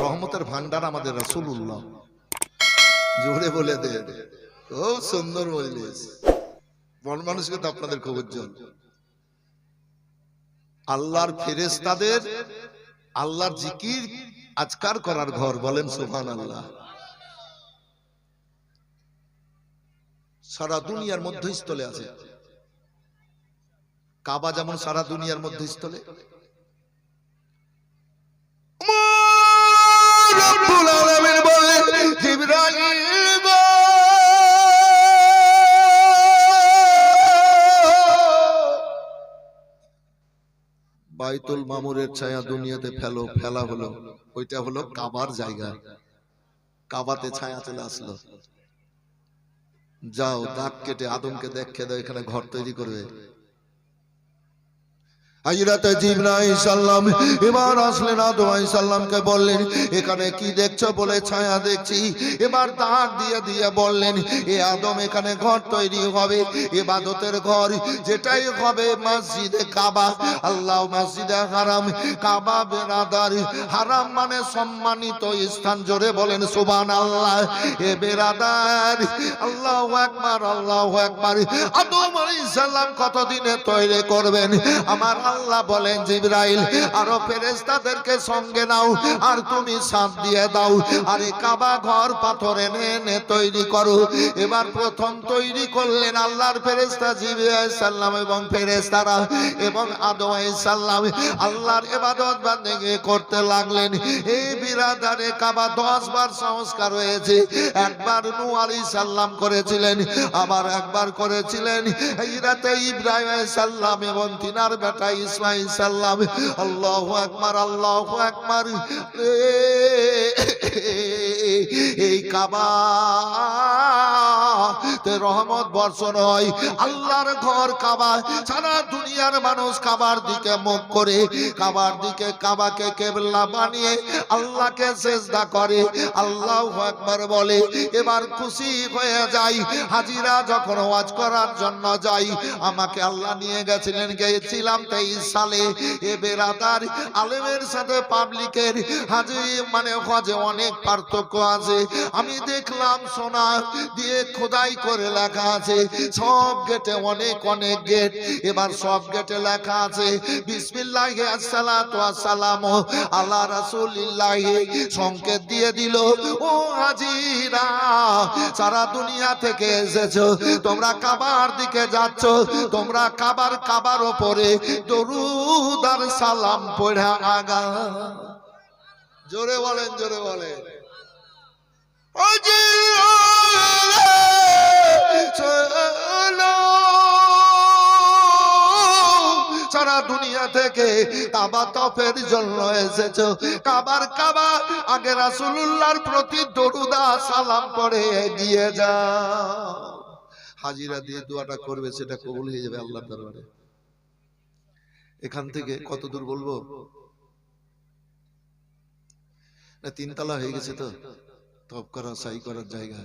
রহমতের ভান্ডার আমাদের জোরে বলে দে। সুন্দর আপনাদের আল্লাহর ফেরেশতাদের আল্লাহর জিকির আজকার করার ঘর, বলেন সুবহান আল্লাহ সারা দুনিয়ার মধ্যস্থলে আছে। কাবা যেমন সারা দুনিয়ার জিবরাইল গো বাইতুল মামুরের ছায়া দুনিয়াতে ফেলো, ফেলা হলো। ওইটা হলো কাবার জায়গা। কাবাতে ছায়া চলে আসলো। যাও, দাগ কেটে আদমকে দেখে দাও, এখানে ঘর তৈরি করবে। হাজরাতে জিবরাইল সাল্লাম এবার আসলেন আদম সাল্লামকে বললেন, এখানে কি দেখছ বলে ছায়া দেখছি? এবার দাঁত দিয়ে দিয়ে বললেন, এ আদম, এখানে ঘর তৈরি হবে ইবাদতের ঘর, যেটাই হবে মসজিদে কাবা। আল্লাহ মসজিদে হারাম, কাবা বেরাদার, হারাম মানে সম্মানিত স্থান। জোরে বলেন সুবান আল্লাহ এ বেরাদার, আল্লাহ একবার আল্লাহ একবার আদম আলাইহিস সালাম কতদিনে তৈরি করবেন? আমার আল্লাহ বলেন, জিব্রাইল, আরও ফেরেশতাদেরকে সঙ্গে নাও, আর তুমি সাথ দিয়ে দাও, আরে কাবা ঘর পাথর এনে এনে তৈরি করো। এবার প্রথম তৈরি করলেন আল্লাহর ফেরেশতা জিব্রাইল সাল্লাম এবং ফেরেশতারা এবং সালাম। আল্লাহর ইবাদত বান্দেগি করতে লাগলেন। এই বিরাদারে কাবা 10 বার সংস্কার হয়েছে। একবার নূহ আলাইহিস সালাম করেছিলেন, আবার একবার করেছিলেন। হযরতে ইব্রাহিম আলাইহিস সালাম এবং তিনার বেটা ইসমাইল সাল্লাম আল্লাহ আকবার আল্লাহ আকবার। এই কাবা রহমত বর্ষণ হয়। আল্লাহর ঘর কাবা, সারা দুনিয়ার মানুষ কাবার দিকে মুখ করে, কাবার দিকে কাবাকে কেবলা বানিয়ে আল্লাহকে সেজদা করে। আল্লাহ একবার বলে, এবার খুশি হয়ে যাই। হাজিরা যখন ওয়াজ করার জন্য যাই, আমাকে আল্লাহ নিয়ে গেছিলেন গিয়েছিলাম তেইশ সালে। এ বেরাদার আলেমের সাথে পাবলিকের হাজি মানে হজে অনেক পার্থক্য আছে। আমি দেখলাম সোনা দিয়ে খোদাই করে লেখা আছে, সব গেটে অনেক অনেক গেট। এবার সব গেটে লেখা আছে, বিসমিল্লাহ আসসালাতু আসসালামু আলা সংকেত দিয়ে দিল, ও হাজিরা, সারা দুনিয়া থেকে এসেছ, তোমরা কাবার দিকে যাচ্ছ, তোমরা কাবার কাবার ওপরে দরুদ আর সালাম পড়া আগা জোরে বলেন জোরে বলেন। সারা দুনিয়া থেকে কাবা তফের জন্য এসেছ। কাবার কাবা, আগে রাসূলুল্লাহর প্রতি দরুদা সালাম পড়ে এগিয়ে যাও। হাজিরা দিয়ে দোয়াটা করবে, সেটা কবুল হয়ে যাবে আল্লাহর দরবারে। এখান থেকে কত দূর বলব? না, তিনতলা হয়ে গেছে তো। তপ করা সাই করার জায়গা।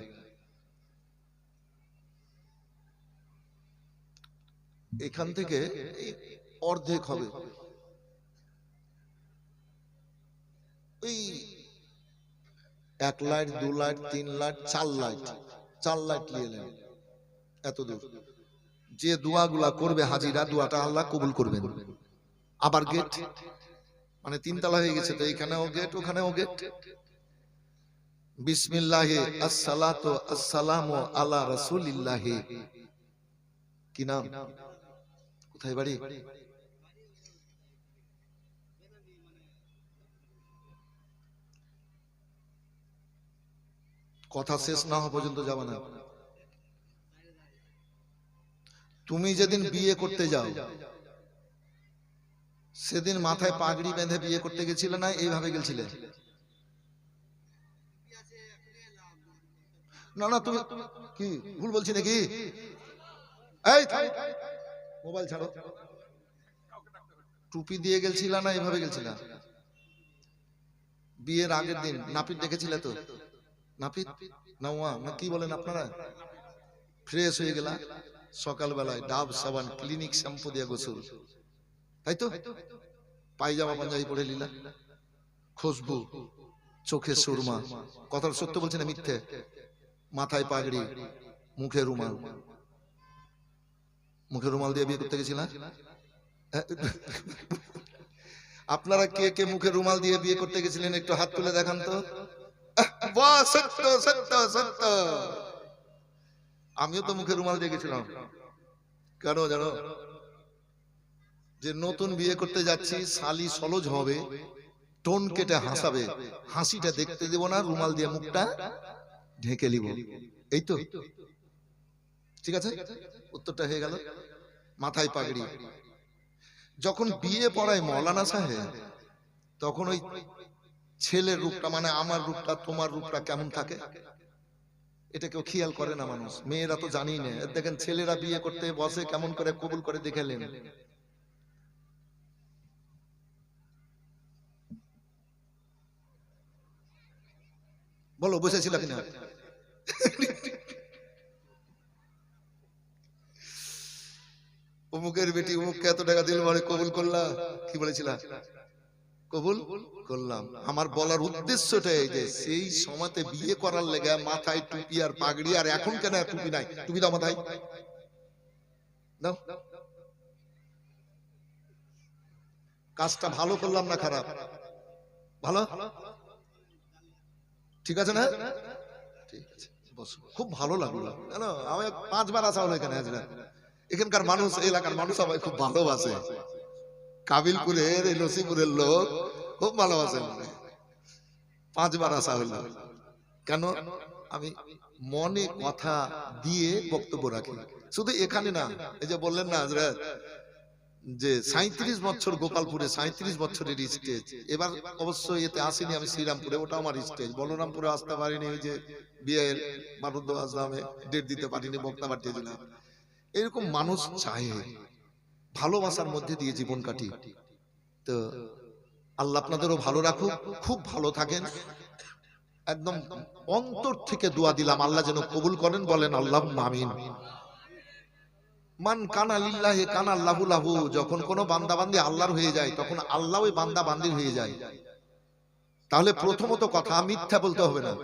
এখান থেকে অর্ধেক হবে। ওই এক লাইট, দু লাইট, তিন লাইট, চার লাইট। চার লাইট নিয়ে নেন। এত দূর। যে দোয়াগুলা করবে হাজিরা, দোয়াটা আল্লাহ কবুল করবেন। আবার গেট মানে তিনতলা হয়ে গেছে তো এখানেও গেট ওখানেও গেট বিসমিল্লাহে আসসালাতু আসসালামু আলা রাসূলিল্লাহি। কি নাম? কোথায় বাড়ি? কথা শেষ না হওয়া পর্যন্ত যাবে না। তুমি যেদিন বিয়ে করতে যাও সেদিন মাথায় পাগড়ি বেঁধে বিয়ে করতে গেছিলে না? এইভাবে গেছিলে? না না তুমি কি? ভুল বলছি নাকি? এই মোবাইল ছাড়ো। টুপি দিয়ে গেছিলা না এইভাবে গেছিলা? বিয়ের আগের দিন। নাপিত দেখেছিলে তো? নাপিত না ওয়া না কি বলেন আপনারা? ফ্রেশ হয়ে গেলা। সকালবেলায় ডাব সাবান ক্লিনিক শ্যাম্পু দিয়ে গোসল। তাই তো? পায়জামা পাঞ্জাবি পরে লীলা, খুশবু, চোখে সুরমা। কথাটা সত্য বলছে না মিথ্যে? মাথায় পাগড়ি, মুখে রুমাল। মুখে রুমাল দিয়ে বিয়ে করতে গেছিলাম আপনারা কে কে মুখে রুমাল দিয়ে বিয়ে করতে গেছিলেন একটু হাত তুলে দেখান তো। সত্য সত্য সত্য। আমিও তো মুখে রুমাল দিয়ে গেছিলাম। কেন জানো? যে নতুন বিয়ে করতে যাচ্ছি, শালি সলজ হবে, টোন কেটে হাসাবে, হাসিটা দেখতে দেব না, রুমাল দিয়ে মুখটা ঢেকে নিব। এই তো? ঠিক আছে? উত্তরটা হয়ে গেল। মাথায় পাগড়ি। যখন বিয়ে পড়ায় মৌলানা সাহেব, তখন ওই ছেলের রূপটা মানে আমার রূপটা, তোমার রূপটা কেমন থাকে? এটা কেউ খেয়াল করে না মানুষ। মেয়েরা তো জানি না। দেখেন, ছেলেরা বিয়ে করতে, বসে কেমন করে কবুল করে দেখেলেন বলো বসেছিল কিনা? অমুকের বেটি অমুককে এত টাকা দিল মানে কবুল করলা? কি বলেছিলা? কবুল করলাম। আমার বলার উদ্দেশ্যটা এই যে, সেই সময়তে বিয়ে করার লেগে মাথায় টুপি আর পাগড়ি, আর এখন কেন টুপি নাই? টুপি দাও মাথায়। দাও। কাজটা ভালো করলাম না খারাপ? ভালো? ঠিক আছে না? ঠিক আছে। খুব ভালো লাগল। জানো আমি পাঁচবার আসা হলো এখানে হাজরা এখানকার মানুষ, এলাকার মানুষ আমায় খুব ভালোবাসে। কাবিলপুরের, এই নসিপুরের লোক খুব ভালোবাসে। পাঁচবার আসা হলো। কেন? আমি মনে কথা দিয়ে বক্তব্য রাখি। শুধু এখানে না, এই যে বললেন না হাজরাত যে সাঁত্রিশ বছর গোপালপুরে সাঁত্রিশ বছরের স্টেজ এবার অবশ্য এতে আসেনি আমি শ্রীরামপুরে ওটা আমার স্টেজ বলরামপুরে আসতে পারিনি ওই যে বিয়ের মানন্দ আসলামে ডেট দিতে পারিনি বক্তা পাঠিয়েছিলাম এরকম মানুষ চায়। ভালোবাসার মধ্যে দিয়ে জীবন কাটি। তো আল্লাহ আপনাদেরও ভালো রাখুক খুব ভালো থাকেন। একদম অন্তর থেকে দোয়া দিলাম আল্লাহ যেন কবুল করেন বলেন আল্লাহ আমিন। মান কানা লিল্লাহি কানা লাহু লাহু, যখন কোনো বান্দা বান্দি আল্লাহর হয়ে যায়, তখন আল্লাহ ওই বান্দা বান্দির হয়ে যায়। তাহলে প্রথমত কথা, মিথ্যা বলতে হবে না।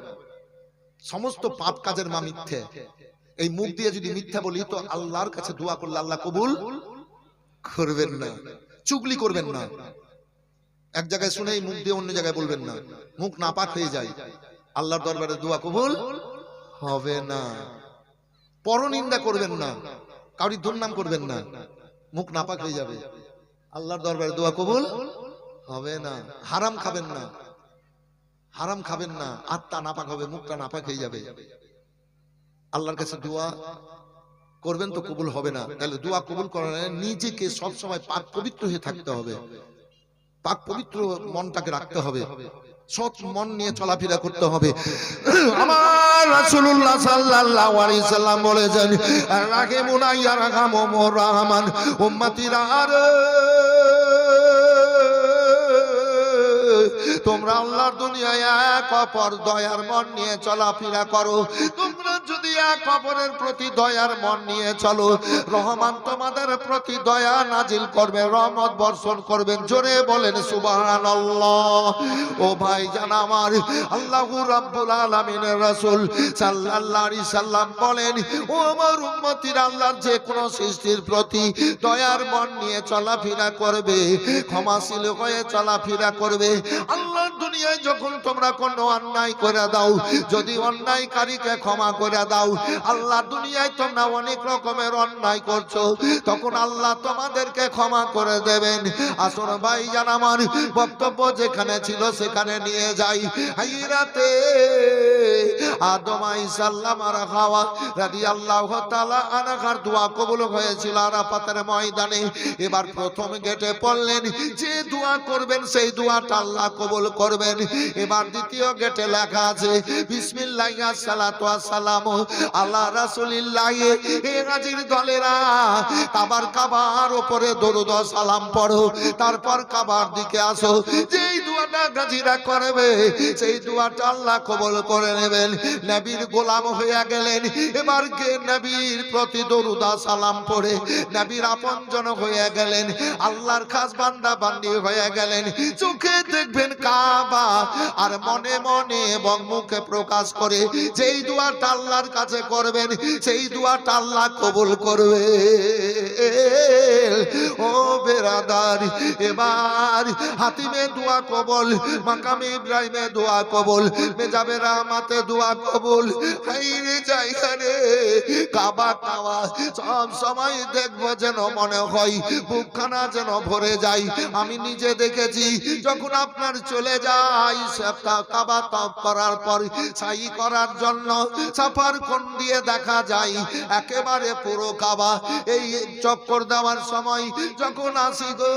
সমস্ত পাপ কাজের মা মিথ্যে। এই মুখ দিয়ে যদি মিথ্যা বলি, তো আল্লাহর কাছে দোয়া করলে আল্লাহ কবুল করবেন না, চুগলি করবেন না। এক জায়গায় শুনে মুখ দিয়ে অন্য জায়গায় বলবেন না। মুখ নাপাক হয়ে যায়। আল্লাহর দরবারে দোয়া কবুল হবে না। পরনিন্দা করবেন না। কাউরি দুর্নাম করবেন না। মুখ নাপাক হয়ে যাবে। আল্লাহর দরবারে দোয়া কবুল হবে না। হারাম খাবেন না। হারাম খাবেন না। আত্মা নাপাক হবে, মুখটা নাপাক হয়ে যাবে। আল্লাহর কাছে দোয়া করবেন তো কবুল হবে না। তাহলে দোয়া কবুল করার নিজেকে সব সময় পাক পবিত্র হয়ে থাকতে হবে। পাক পবিত্র মনটাকে রাখতে হবে। সৎ মন নিয়ে চলাফেরা করতে হবে। আমার রাসূলুল্লাহ সাল্লাল্লাহু আলাইহি সাল্লাম বলেছেন রাহিমুনা ইয়া রাহমামুর রহমান, উম্মতিরা, আর, তোমরা আল্লাহর দুনিয়ায় এক অপর দয়ার মন নিয়ে চলাফেরা করো। তোমরা যদি এক অপরের প্রতি দয়ার মন নিয়ে চলো। রহমান তোমাদের প্রতি দয়া নাজিল করবে, রহমত বর্ষণ করবেন। জোরে বলেন, সুবহানাল্লাহ। ও ভাই জান আমার, আল্লাহু রাব্বুল আলামিনের রাসূল আলাইহি সাল্লাম বলেন, ও আমার উম্মতিরা আল্লাহর যে কোনো সৃষ্টির প্রতি দয়ার মন নিয়ে চলাফেরা করবে, ক্ষমাশীল হয়ে চলাফেরা করবে। আল্লাহর দুনিয়ায় যখন তোমরা কোনো অন্যায় করে দাও, যদি অন্যায়কারীকে ক্ষমা করে দাও আল্লাহ দুনিয়ায় তোমরা অনেক রকমের অন্যায় করছ। তখন আল্লাহ তোমাদেরকে ক্ষমা করে দেবেন। আসুন ভাই জান আমার, বক্তব্য যেখানে ছিল সেখানে নিয়ে যাই। হাইরাতে আর আল্লাহ তালা দোয়া কবুল হয়েছিল আরাফাতের ময়দানে। এবার প্রথম গেটে পড়লেন, যে দোয়া করবেন সেই দোয়াটা আল্লাহ কবুল করবেন। এবার দ্বিতীয় গেটে লেখা আছে বিসমিল্লাহ সালাতু সালাম। আল্লাহ রাসূলিল্লাহ এ হাজির দলেরা, কাবার কাবার উপরে দরুদ সালাম পড়ো, তারপর কাবার দিকে আসো। যেই দোয়া দোয়াটা গাজিরা করবে, সেই দোয়াটা আল্লাহ কবল করে নেবেন। নবীর গোলাম হয়ে গেলেন, এবার কে নবীর প্রতি দরুদা সালাম পড়ে? নবীর আপনজন হয়ে গেলেন, আল্লাহর খাস বান্দা বান্দি হয়ে গেলেন। চোখে দেখবেন কাবা, আর মনে মনে এবং মুখে প্রকাশ করে, যেই দোয়াটা আল্লাহর কাছে করবেন, সেই দোয়াটা আল্লাহ কবুল করবে ও বেরাদার, এবার হাতিমে দোয়া কবল, মাকামে ইব্রাহিমে দোয়া কবল, মেজাবে রহমাতে দোয়া কবল। হাইরে জায়গা রে কাবা সব সময় দেখব যেন মনে হয়, বুকখানা যেন ভরে যায়। আমি নিজে দেখেছি, যখন আপনার চলে যাই কাবা তপ করার পর সাই করার জন্য সাফার কোন দিয়ে দেখা যায়, একেবারে পুরো কাবা। এই চক্কর দেওয়ার সময় যখন আসি গো,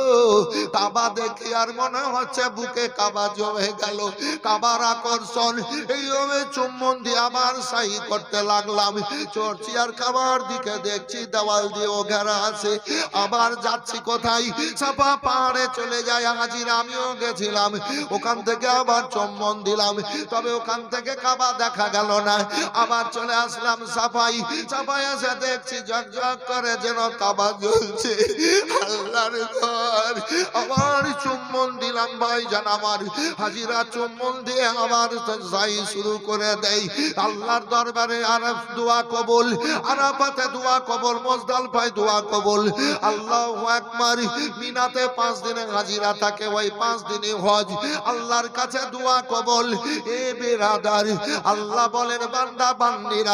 কাবা দেখি আর মনে হচ্ছে বুকে কাবা জমে গেল। কাবার আকর্ষণ এইভাবে চুম্বন দিয়ে আবার সাই করতে লাগলাম। চড়ছি আর কাবার দিকে দেখছি, দেওয়াল দিয়ে ও ঘেরা আছে। আবার যাচ্ছি কোথায়? সাপা পাহাড়ে চলে যায় হাজির আমিও গেছিলাম। ওখান থেকে আবার চুম্বন দিলাম। তবে ওখান থেকে কাবা দেখা গেল না। আবার চলে আসলাম সাফাই সাফাই এসে দেখছি ঝকঝক করে যেন কাবা জ্বলছে। আল্লাহর ঘর আবার চুম্বন দিলাম ভাই জান আমার। হাজিরা চুম্বন দিয়ে আবার যাই শুরু করে দেয় আল্লাহর দরবারে আরব দোয়া কবুল, আরাফাতে দোয়া কবুল মজদাল পাই দোয়া কবুল। আল্লাহ আকবার, মিনাতে পাঁচ দিনে হাজিরা থাকে ওই পাঁচ দিনে হজ। আল্লাহর কাছে দোয়া কবুল, এ বেরাদার, আল্লাহ বলেন, বান্দা, বান্দিরা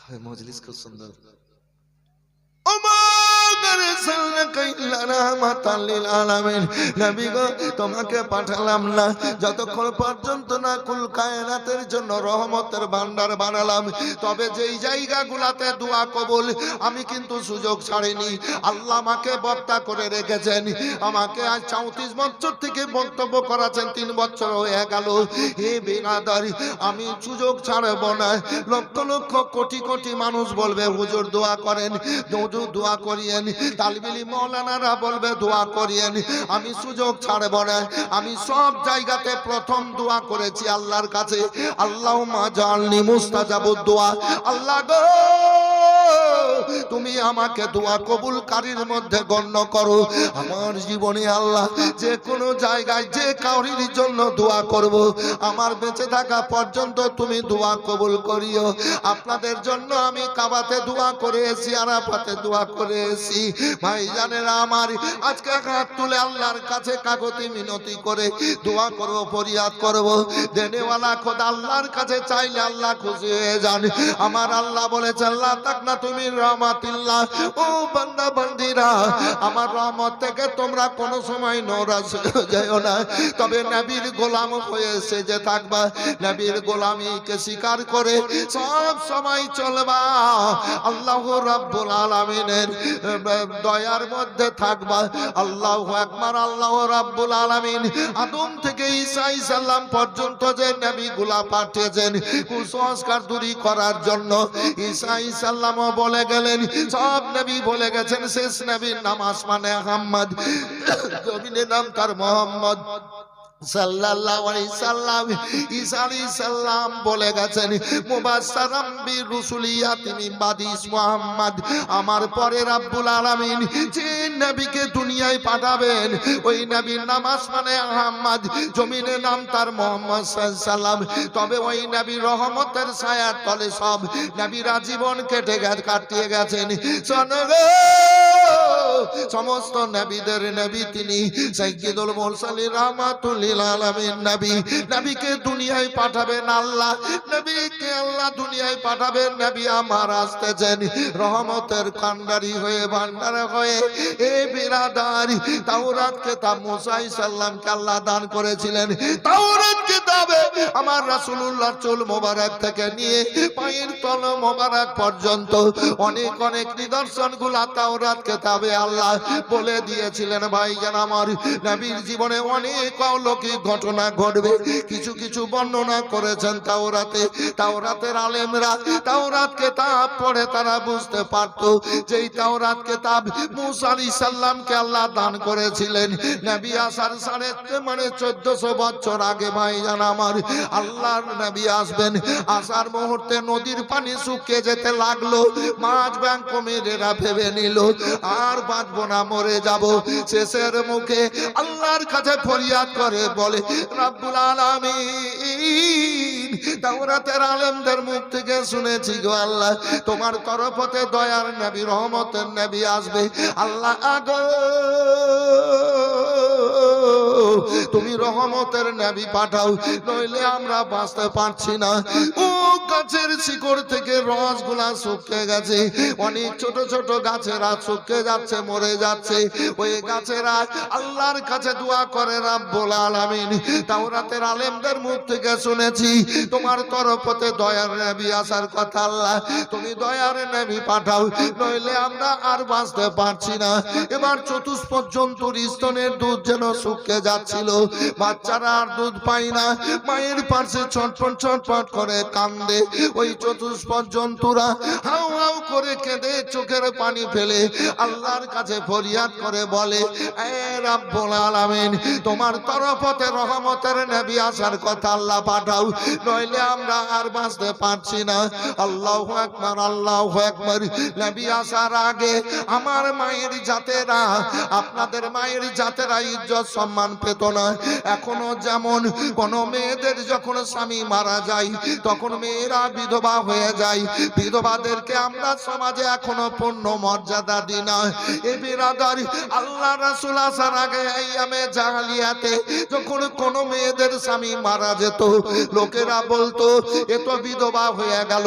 মজলিস খুব সুন্দর তোমাকে পাঠালাম না। যতক্ষণ পর্যন্ত না কুল কায়নাতের জন্য রহমতের ভান্ডার বানালাম, তবে যেই জায়গাগুলাতে দোয়া কবুল, আমি কিন্তু সুযোগ ছাড়িনি। আল্লাহ আমাকে বক্তা করে রেখেছেন। আমাকে আজ চৌত্রিশ বছর থেকে বক্তব্য করাছেন, তিন বছর হয়ে গেল। হে বেনাদারি, আমি সুযোগ ছাড়ব না। লক্ষ লক্ষ কোটি কোটি মানুষ বলবে, হুজুর দোয়া করেন, হুজুর দোয়া করিয়েন। তালবিলি মৌলানারা বলবে, দোয়া করিয়েন। আমি সুযোগ ছাড়ব না। আমি সব জায়গাতে প্রথম দোয়া করেছি আল্লাহর কাছে। আল্লাহ মা জাননি মুস্তাজাবুদ দোয়া। আল্লাহ গো তুমি আমাকে দোয়া কবুলকারীর মধ্যে গণ্য করো। আমার জীবনে আল্লাহ যে কোনো জায়গায়, যে কাউরির জন্য দোয়া করব। আমার বেঁচে থাকা পর্যন্ত তুমি দোয়া কবুল করিও। আপনাদের জন্য আমি কাবাতে দোয়া করে এসি আরাফাতে দোয়া করে এসি ভাই জানেরা আমার, আজকে হাত তুলে আল্লাহর কাছে কাগতি মিনতি করে দোয়া করব, ফরিয়াদ করব। দেনেওয়ালা খোদা আল্লাহর কাছে চাইলে আল্লাহ খুশি হয়ে যান। আমার আল্লাহ বলেছে, আল্লাহ তাক না তুমি রহমাতিল্লাহ। ও বান্দা, বান্দিরা, আমার রহমত থেকে তোমরা কোনো সময় নরাজ যাও না। তবে নবীর গোলাম হয়ে সেজে থাকবা। নবীর গোলামিকে স্বীকার করে সব সময় চলবা। আল্লাহ রাব্বুল আলামিনের দয়ার মধ্যে থাকবা। আল্লাহ আকবার, আল্লাহ রাব্বুল আলামিন। আদম থেকে ঈসা সাল্লাম পর্যন্ত যে নবীগুলা পাঠিয়েছেন, কুসংস্কার দূরী করার জন্য ঈসা সাল্লামও বলে গেলেন। সব নবী বলে গেছেন শেষ নবীর নাম আসমানে আহম্মদ। জমিনের নাম তার মোহাম্মদ। মিন জমিনে নাম তার মোহাম্মদ তবে ওই নবী রহমতের ছায়ার তলে সব নবীরা জীবন কেটে গেছে, কাটিয়ে গেছেন। সমস্ত নবীদের নবী তিনি, সাইয়্যিদুল মুরসালিন রাহমাতুল আল্লাহ দান করেছিলেন। আমার রাসূলুল্লাহ চুল মোবারক থেকে নিয়ে, পায়ের তল মোবারক পর্যন্ত অনেক অনেক নিদর্শনগুলা তাওরাত কিতাবে আল্লাহ বলে দিয়েছিলেন। ভাইজান আমার নবীর জীবনে অনেক অলৌকিক ঘটনা ঘটবে? কিছু কিছু বর্ণনা করেছেন তাওরাতে। তাওরাতের আলেমরা তাওরাত কিতাব পড়ে তারা বুঝতে পারতো যে এই তাওরাত কিতাব মুসা আলাইহিস সালামকে আল্লাহ দান করেছিলেন। নবী আসার সাড়ে মানে চোদ্দশো বছর আগে ভাইজান আমার, আল্লাহর নবী আসবেন। আসার মুহূর্তে নদীর পানি শুকিয়ে যেতে লাগল। মাছ ব্যাংক কমিরেরা ভেবে নিল, আর বাঁচবো না, মরে যাব। শেষের মুখে আল্লাহর কাছে ফরিয়াদ করে বলে রাব্বুল আলামিন তাওরাতের আলেমদের মুখ থেকে শুনেছি গো আল্লাহ, তোমার তরফতে দয়ার নবী, রহমতের নবী আসবে। আল্লাহ, আগো, তুমি রহমতের নবী পাঠাও, নইলে আমরা বাঁচতে পারছি না। ও গাছের শিকড় থেকে রসগুলা শুকিয়ে গেছে, অনেক ছোট ছোট গাছেরা শুকিয়ে যাচ্ছে, মরে যাচ্ছে। ওই গাছেরা আল্লাহর কাছে দোয়া করে, রাব্বুল আলামিন, তাওরাতের আলেমদের মুখ থেকে শুনেছি। তোমার তরফতে দয়ার নবী আসার কথা আল্লাহ, তুমি দয়ার নবী পাঠাও, নইলে আমরা আর বাঁচতে পারছি না। এবার চতুষ্পদ জন্তুর স্তনের দুধ যেন শুকিয়ে যাচ্ছিল। বাচ্চারা আর দুধ পায় না। মায়ের পাশে ছটফট ছটফট করে কান্দে। ওই চতুষ্পদ জন্তুরা হাউ হাউ করে কেঁদে চোখের পানি ফেলে। আল্লাহর কাছে ফরিয়াদ করে বলে তোমার তরফতে রহমতের নবী আসার কথা আল্লাহ পাঠাও নইলে আমরা আর বাঁচতে পারছি না। আল্লাহু আকবার আল্লাহু আকবার। নবী আসার আগে আমার মায়ের জাতেরা, আপনাদের মায়ের জাতেরা ইজ্জত সম্মান পেত না। এখনও যেমন কোন মেয়েদের যখন স্বামী মারা যায়, তখন মেয়েরা বিধবা হয়ে যায়। বিধবাদেরকে আমরা সমাজে এখনও পূর্ণ মর্যাদা দিই না। এ বিরাদার আল্লাহ রাসূল আসার আগে আইয়ামে জাহালিয়াতে যখন কোন মেয়েদের স্বামী মারা যেত, লোকেরা বলতো, এ তো বিধবা হয়ে গেল,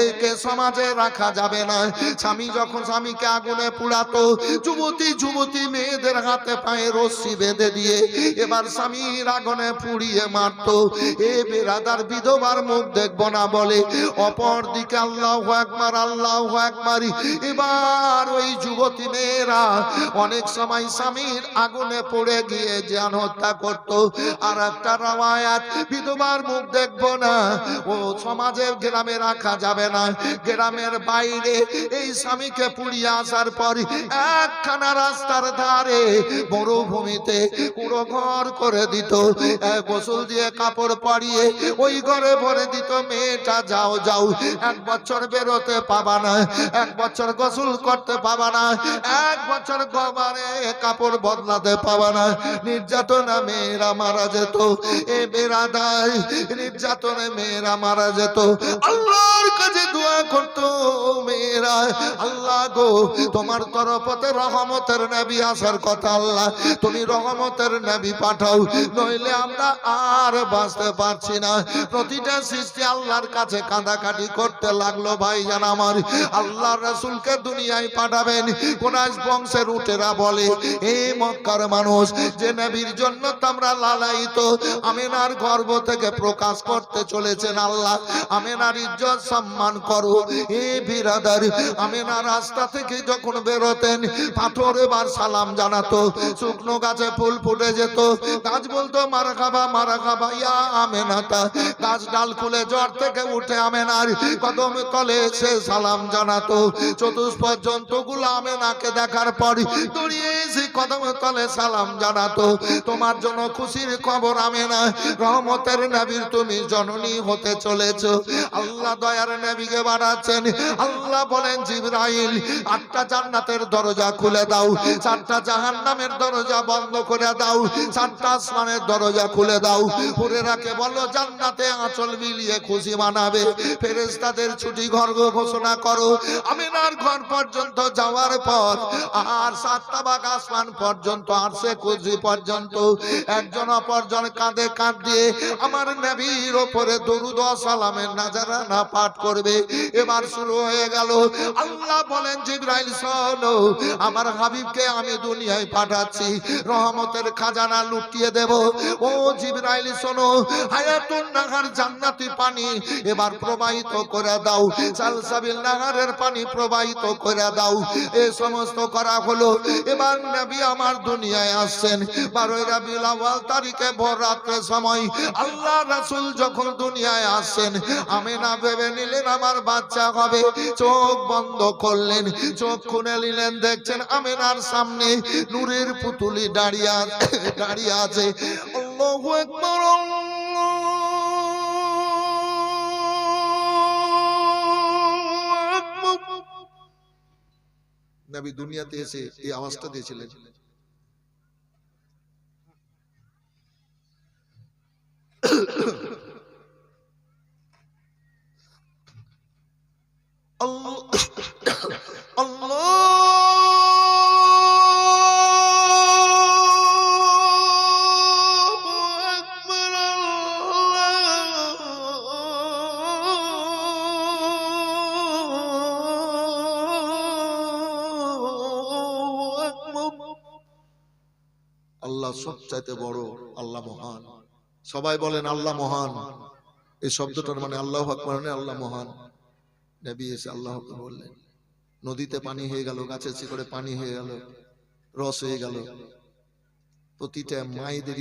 একে সমাজে রাখা যাবে না। স্বামী যখন স্বামীকে আগুনে পুড়াতো, যুবতী যুবতী মেয়েদের হাতে পায়ে রশ্মি বেঁধে দিয়ে এবার স্বামীর আগুনে পুড়িয়ে মারতো। এ বেরাদার বিধবার মুখ দেখব না বলে অপর দিকে আল্লাহ একবার আল্লাহ একবার এবার ওই যুবতী মেয়েরা অনেক সময় স্বামীর আগুনে পড়ে গিয়ে জান হত্যা করত। আর একটা রামায়াত বিধবার মুখ দেখব না। ও সমাজের গ্রামে রাখা যাবে না। গ্রামের বাইরে এই স্বামীকে পুড়িয়ে আসার পর একখানা রাস্তার ধারে মরুভূমিতে পুরো ঘর করে দিত। গোসল দিয়ে কাপড় পরিয়ে ওই ঘরে ভরে দিত, মেয়েটা যাও যাও। এক বছর বেরোতে পাবা না। এক বছর গোসল করতে পাবা না। এক বছর গবারে কাপড় বদলাতে পাবা না। নির্যাতনা মেয়েরা মারা যেত। এ বেড়াদায় নির্যাতনে মেয়েরা মারা যেত। আল্লাহর কাছে দোয়া করতো মেয়েরা, আল্লাহ গো, তোমার তরফতে রহমতের নবী আসার কথা আল্লাহ, তুমি রহমতের নবী পাঠাও, নইলে আমরা আর বাঁচতে পারছি না। প্রতিটা সৃষ্টি আল্লাহর কাছে কাঁদাকাটি করতে লাগল ভাই জান আমার। আল্লাহ রাসূলকে দুনিয়ায় পাঠাবেন কোরআশ বংশের উটেরা বলে হে মক্কার মানুষ, যে নবীর জন্য তোমরা লালায়িত, আমিনার গর্ভ থেকে প্রকাশ করতে চলেছেন আল্লাহ। আমিনার ইজ্জত সম্মান করো। হে বিরাদার, আমিনা রাস্তা থেকে যখন বেরোতেন, পাথর এবার সালাম জানাতো, শুকনো গাছে ফুল ফুটে যেত। গাছ বলতো, মারা খাবা মারা খাবা, ইয়া আমেনাতা। গাছ ডাল খুলে জ্বর থেকে উঠে আমেনার কদম তলে সে সালাম জানাতো। চতুষ্পদ জন্তুগুলো আমেনাকে দেখার পর দড়িয়ে এসে কদম তলে সালাম জানাতো। তোমার জন্য খুশির খবর আমেনা, রহমতের নবীর তুমি জননী হতে চলেছো। আল্লাহ দয়ার নবীকে বাড়াচ্ছেন আল্লাহ বলেন, জিব্রাইল, আটটা জান্নাতের দরজা খুলে দাও, চারটা জাহান্নামের দরজা বন্ধ করে দাও সাতটা আসমানের দরজা খুলে দাও। হুরেরাকে বলো জান্নাতে আঁচল মিলিয়ে খুশি মানাবে। ফেরেশতাদের ছুটি ঘর ঘোষণা করো। আমিনার ঘর পর্যন্ত যাওয়ার পর আর সাতটা বাগ আসমান পর্যন্ত আসে কুজি পর্যন্ত। একজন অপরজন কাঁধে কাঁধ দিয়ে, আমার নবীর ওপরে দরুদ সালামের নাজারা না পাঠ করবে। এবার শুরু হয়ে গেল। আল্লাহ বলেন, জিব্রাইল, শোনো, আমার হাবিবকে আমি দুনিয়ায় পাঠাচ্ছি। রহমতের খাজানা লুটিয়ে দেব। ও জিব্রাইল, শোনো, হায়াতুন নাহার জান্নাতি পানি এবার প্রবাহিত করে দাও। সালসাবিল নাহারের পানি প্রবাহিত করে দাও। এ সমস্ত করা হলো। এবার নবী আমার দুনিয়ায় আসছেন। বারোই রাবিউল আউয়াল তারিখে ভোর রাত্রের সময়। আল্লাহ রাসূল যখন দুনিয়ায় আসছেন আমি না ভেবে নিলেন আমার বাচ্চা হবে। চোখ বন্ধ করলেন, চোখ খুলে নিলেন, দেখছেন আমিনার সামনে নূরের পুতুলি দাঁড়িয়ে দাঁড়িয়ে আছে। দুনিয়াতে এসে এই আওয়াজটা দিয়েছিলেন। আল্লাহ সবচাইতে বড়, আল্লাহ মহান। সবাই বলেন, আল্লাহ মহান। এই শব্দটার মানে আল্লাহ আকবার মানে আল্লাহ মহান। নবী এসে আল্লাহ আকবার বললেন, নদীতে পানি হয়ে গেল, গাছের শিকড়ে পানি হয়ে গেল, রস হয়ে গেল। প্রতিটা মায়েদের